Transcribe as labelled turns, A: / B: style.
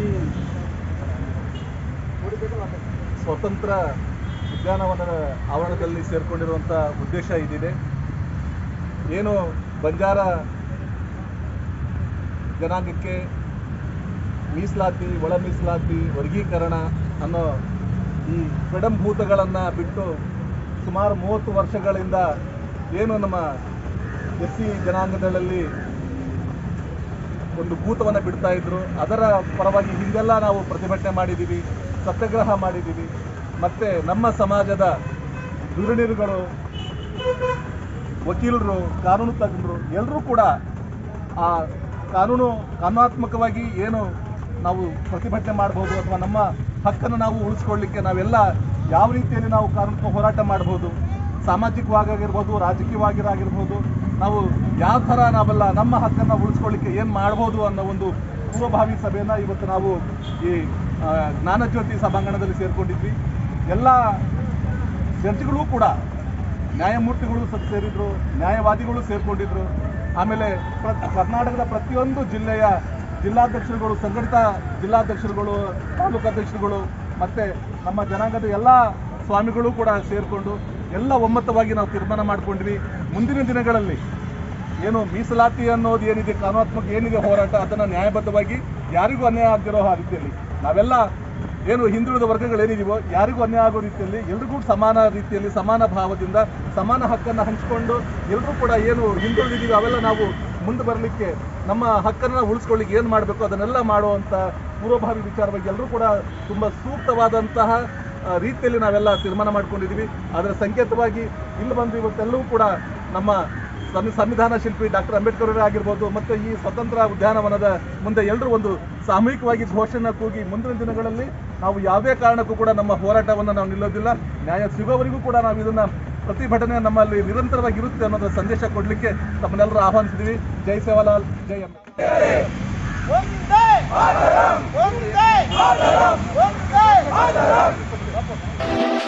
A: ಈ ಸ್ವತಂತ್ರ ಉದ್ಯಾನವನದ ಆವರಣದಲ್ಲಿ ಸೇರಿಕೊಂಡಿರುವಂಥ ಉದ್ದೇಶ ಇದಿದೆ. ಏನು ಬಂಜಾರ ಜನಾಂಗಕ್ಕೆ ಮೀಸಲಾತಿ, ಒಳ ಮೀಸಲಾತಿ, ವರ್ಗೀಕರಣ ಅನ್ನೋ ಈ ಬೆಡಂಭೂತಗಳನ್ನು ಬಿಟ್ಟು ಸುಮಾರು ಮೂವತ್ತು ವರ್ಷಗಳಿಂದ ಏನು ನಮ್ಮ ಎಸ್ ಸಿ ಜನಾಂಗದಲ್ಲಿ ಒಂದು ಭೂತವನ್ನು ಬಿಡ್ತಾ ಇದ್ರು. ಅದರ ಪರವಾಗಿ ಹಿಂದೆಲ್ಲ ನಾವು ಪ್ರತಿಭಟನೆ ಮಾಡಿದ್ದೀವಿ ಸತ್ಯಾಗ್ರಹ ಮಾಡಿದ್ದೀವಿ ಮತ್ತು ನಮ್ಮ ಸಮಾಜದ ದುರುಣಿರುಗಳು ವಕೀಲರು, ಕಾನೂನು ತಜ್ಞರು ಎಲ್ಲರೂ ಕೂಡ ಆ ಕಾನೂನು ಕಾನೂನಾತ್ಮಕವಾಗಿ ಏನು ನಾವು ಪ್ರತಿಭಟನೆ ಮಾಡ್ಬೋದು ಅಥವಾ ನಮ್ಮ ಹಕ್ಕನ್ನು ನಾವು ಉಳಿಸ್ಕೊಳ್ಳಿಕ್ಕೆ ನಾವೆಲ್ಲ ಯಾವ ರೀತಿಯಲ್ಲಿ ನಾವು ಕಾನೂನು ಹೋರಾಟ ಮಾಡ್ಬೋದು, ಸಾಮಾಜಿಕವಾಗಿರ್ಬೋದು, ರಾಜಕೀಯವಾಗಿರಾಗಿರ್ಬೋದು ನಾವು ಯಾವ ಥರ ನಾವೆಲ್ಲ ನಮ್ಮ ಹಕ್ಕನ್ನು ಉಳಿಸ್ಕೊಳ್ಳಿಕ್ಕೆ ಏನು ಮಾಡ್ಬೋದು ಅನ್ನೋ ಒಂದು ಪೂರ್ವಭಾವಿ ಸಭೆಯನ್ನು ಇವತ್ತು ನಾವು ಈ ಜ್ಞಾನಜ್ಯೋತಿ ಸಭಾಂಗಣದಲ್ಲಿ ಸೇರಿಕೊಂಡಿದ್ವಿ. ಎಲ್ಲ ಜಡ್ಜ್ಗಳು ಕೂಡ ನ್ಯಾಯಮೂರ್ತಿಗಳು ಸೇರಿದ್ರು, ನ್ಯಾಯವಾದಿಗಳು ಸೇರ್ಕೊಂಡಿದ್ರು. ಆಮೇಲೆ ಕರ್ನಾಟಕದ ಪ್ರತಿಯೊಂದು ಜಿಲ್ಲೆಯ ಜಿಲ್ಲಾಧ್ಯಕ್ಷರುಗಳು, ಸಂಘಟಿತ ಜಿಲ್ಲಾಧ್ಯಕ್ಷರುಗಳು, ತಾಲೂಕಾಧ್ಯಕ್ಷರುಗಳು, ಮತ್ತು ನಮ್ಮ ಜನಾಂಗದ ಎಲ್ಲ ಸ್ವಾಮಿಗಳು ಕೂಡ ಸೇರಿಕೊಂಡು ಎಲ್ಲ ಒಮ್ಮತವಾಗಿ ನಾವು ತೀರ್ಮಾನ ಮಾಡ್ಕೊಂಡ್ವಿ. ಮುಂದಿನ ದಿನಗಳಲ್ಲಿ ಏನು ಮೀಸಲಾತಿ ಅನ್ನೋದು ಏನಿದೆ, ಕಾನೂನಾತ್ಮಕ ಏನಿದೆ ಹೋರಾಟ, ಅದನ್ನು ನ್ಯಾಯಬದ್ಧವಾಗಿ ಯಾರಿಗೂ ಅನ್ಯಾಯ ಆಗದಿರೋ ಆ ರೀತಿಯಲ್ಲಿ, ನಾವೆಲ್ಲ ಏನು ಹಿಂದುಳಿದ ಏನಿದೆಯೋ ಯಾರಿಗೂ ಅನ್ಯಾಯ ಆಗೋ ರೀತಿಯಲ್ಲಿ ಎಲ್ರಿಗೂ ಸಮಾನ ರೀತಿಯಲ್ಲಿ, ಸಮಾನ ಭಾವದಿಂದ, ಸಮಾನ ಹಕ್ಕನ್ನು ಹಂಚಿಕೊಂಡು ಎಲ್ಲರೂ ಕೂಡ ಏನು ಹಿಂದುಳಿದಿದ್ದೀವಿ, ಅವೆಲ್ಲ ನಾವು ಮುಂದೆ ಬರಲಿಕ್ಕೆ ನಮ್ಮ ಹಕ್ಕನ್ನು ಉಳಿಸ್ಕೊಳ್ಳಿಕ್ಕೆ ಏನು ಮಾಡಬೇಕು, ಅದನ್ನೆಲ್ಲ ಮಾಡುವಂಥ ಪೂರ್ವಭಾವಿ ವಿಚಾರವಾಗಿ ಎಲ್ಲರೂ ಕೂಡ ತುಂಬ ಸೂಕ್ತವಾದಂತಹ ರೀತಿಯಲ್ಲಿ ನಾವೆಲ್ಲ ತೀರ್ಮಾನ ಮಾಡ್ಕೊಂಡಿದ್ದೀವಿ. ಅದರ ಸಂಕೇತವಾಗಿ ಇಲ್ಲಿ ಬಂದು ಇವತ್ತೆಲ್ಲವೂ ಕೂಡ ನಮ್ಮ ಸಂವಿ- ಸಂವಿಧಾನ ಶಿಲ್ಪಿ ಡಾಕ್ಟರ್ ಅಂಬೇಡ್ಕರ್ ಅವರೇ ಆಗಿರ್ಬೋದು, ಮತ್ತು ಈ ಸ್ವತಂತ್ರ ಉದ್ಯಾನವನದ ಮುಂದೆ ಎಲ್ಲರೂ ಒಂದು ಸಾಮೂಹಿಕವಾಗಿ ಘೋಷಣೆ ಕೂಗಿ ಮುಂದಿನ ದಿನಗಳಲ್ಲಿ ನಾವು ಯಾವುದೇ ಕಾರಣಕ್ಕೂ ಕೂಡ ನಮ್ಮ ಹೋರಾಟವನ್ನು ನಾವು ನಿಲ್ಲೋದಿಲ್ಲ. ನ್ಯಾಯ ಸಿಗೋವರೆಗೂ ಕೂಡ ನಾವು ಇದನ್ನು ಪ್ರತಿಭಟನೆ ನಮ್ಮಲ್ಲಿ ನಿರಂತರವಾಗಿರುತ್ತೆ ಅನ್ನೋದರ ಸಂದೇಶ ಕೊಡಲಿಕ್ಕೆ ತಮ್ಮನ್ನೆಲ್ಲರೂ ಆಹ್ವಾನಿಸಿದ್ದೀವಿ ಜೈ ಸೇವಾಲಾಲ್, ಜೈ ಅಂಬೇಡ್ಕರ್.
B: ಒಂದೇ ಒಂದೇ ಒಂದೇ